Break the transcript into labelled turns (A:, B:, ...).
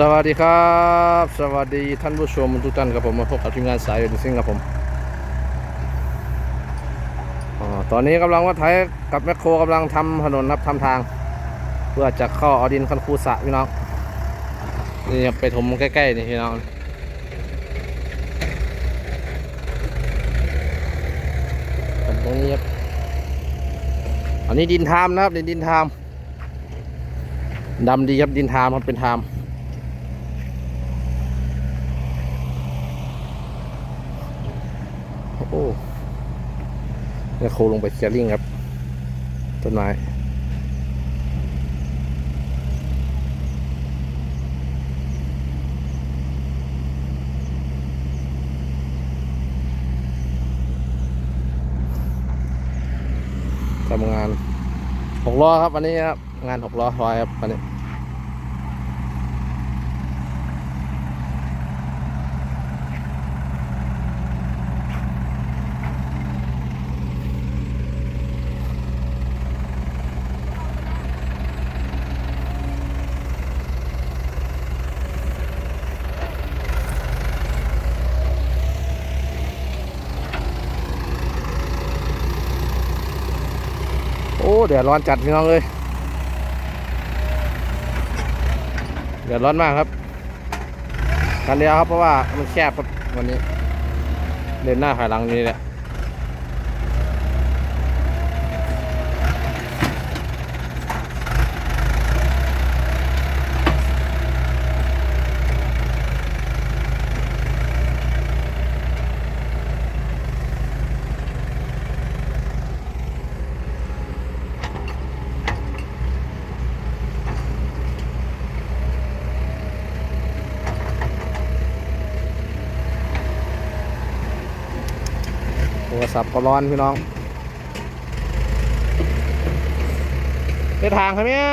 A: สวัสดีครับ สวัสดีท่านผู้ชมทุกท่านครับผมมาพบกับทีมงานสายดิซิ่งครับผมอตอนนี้กำลังว่าไทยกับแมคโครกำลังทำถนนครับทำทาง เพื่อจะเข้าอดินคันคูสะพี่น้องนี่ครับไปถมใกล้ๆนี่พี่น้องตรงนี้ครับอันนี้ดินทามนะครับดินดินทามดำดีครับดินทามครับเป็นทาม โอ้โหเนี่ยโคลงไปเคลียร์ลิงครับ ต้นไม้ทำงานหกล้อครับวันนี้ครับ งานหกล้อร้อยครับวันนี้ เดือดร้อนจัดพี่น้องเลยเดือดร้อนมากครับกันเดียวครับเพราะว่ามันแคบครับวันนี้เดินหน้าถอยหลังนี้แหละ รศัพท์ก็ร้อนพี่น้อง ไปทางครับเนี่ย